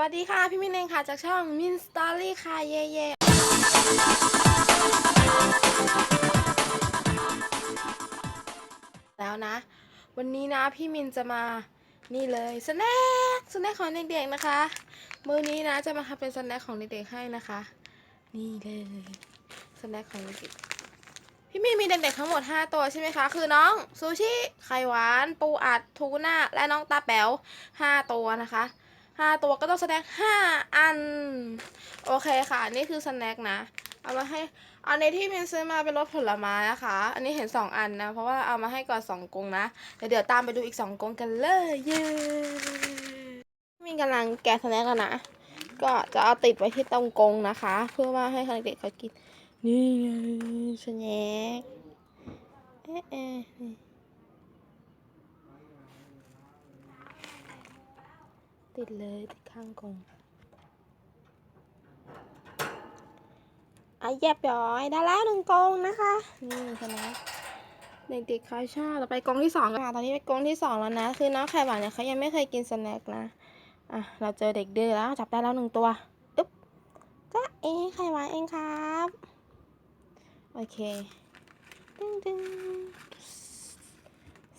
วัสดีค่ะ พี่มินเองค่ะ จากช่องมินสตอรี่ค่ะ เย่เย่แล้วนะ วันนี้นะพี่มินจะมานี่เลยสแน็คสแน็คของเด็กๆนะคะ มือนี้นะจะมาทำเป็นสแน็คของเด็กๆให้นะคะ นี่เลยสแน็คของเด็กพี่มินมีเด็กๆทั้งหมด 5 ตัวใช่ไหมคะ คือน้องซูชิไข่หวาน ปูอัดทูน่าและน้องตาแป๋ว5ตัวนะคะ ห้าตัวก็ต้องสแน็คห้าอัน โอเคค่ะ นี่คือสแน็คนะ เอามาให้อันนี้ที่มินซื้อมาเป็นรสผลไม้นะคะ อันนี้เห็นสองอันนะ เพราะว่าเอามาให้ก่อนสองกรงนะ เดี๋ยวเดี๋ยวตามไปดูอีกสองกรงกันเลยเย้มินกำลังแกะสแน็คกันนะ ก็จะเอาติดไว้ที่ตรงกรงนะคะ เพื่อว่าให้เด็กๆเขากิน นี่ไงสแน็คเอ๊ะเอ๊ะนี่ ติดเลยติดข้างกงอะเย็บย้อยได้แล้วหนึ่งกรงนะคะ นี่ใช่ไหมเด็กๆเขาชอบต่อไปกรงที่สองกันค่ะตอนนี้เป็นกรงที่สองแล้วนะ คือน้องไข่หวานเนี่ยเขายังไม่เคยกินสแน็คนะอะเราเจอเด็กดื้อแล้วจับได้แล้วหนึ่งตัวอึ๊บจ้าเอ๋ไข่หวานเองครับโอเคดึงดึง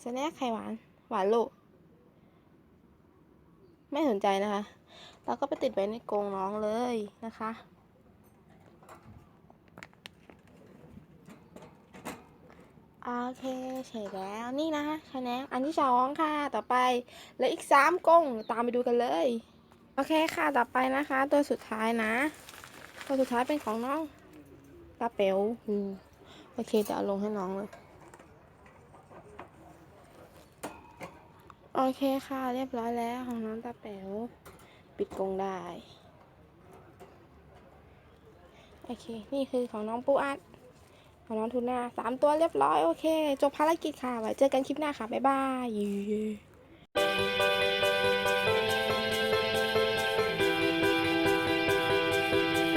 สแน็คไข่หวานหวานลูก ไม่สนใจนะคะ เราก็ไปติดไว้ในกรงน้องเลยนะคะโอเคเฉยแล้วนี่นะคะคะแนนอันที่สองค่ะ ต่อไปเหลืออีกสามกรงตามไปดูกันเลย โอเคค่ะต่อไปนะคะ ตัวสุดท้ายนะ ตัวสุดท้ายเป็นของน้องตาเป๋วโอเคจะเอาลงให้น้องเลย โอเคค่ะ เรียบร้อยแล้วของน้องตาแป๋วปิดกรงได้ โอเค นี่คือของน้องปูอัด ของน้องทูน่าสามตัวเรียบร้อย โอเค จบภารกิจค่ะ ไว้เจอกันคลิปหน้าค่ะ บ๊ายบาย